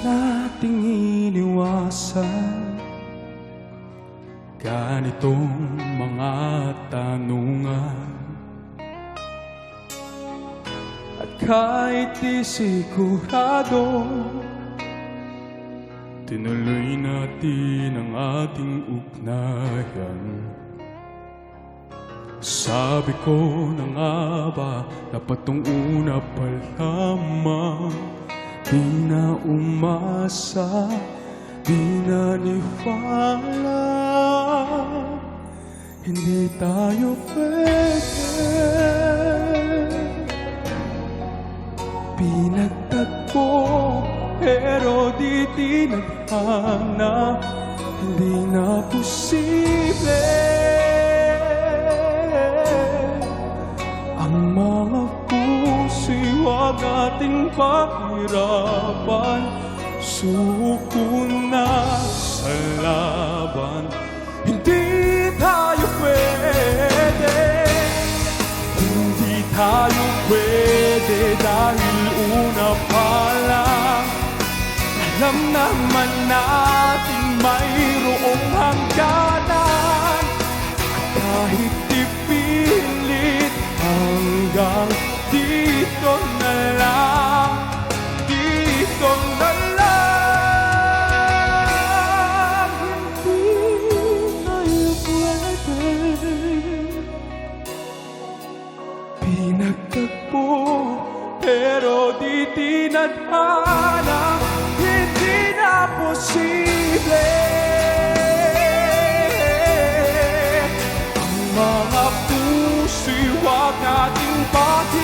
nating iniwasan. Ganitong mga tanungan. At kahit di Tinuloy natin ang ating ugnayan. Sabi ko na nga ba Dapat una pa lamang Di na umasa Di na niwala Hindi tayo pwede. Pinagtagpo pero di tinadhana Hindi na posible puso'y huwag nating pahirapan Suko na sa laban. Hindi tayo pwede. Hindi tayo pwede dahil una pa lang. Alam naman natin mayroong hangganan. Kahit Pinagtagpo pero di tinadhana Hindi na posible. Ang mga puso'y huwag nating pahirapan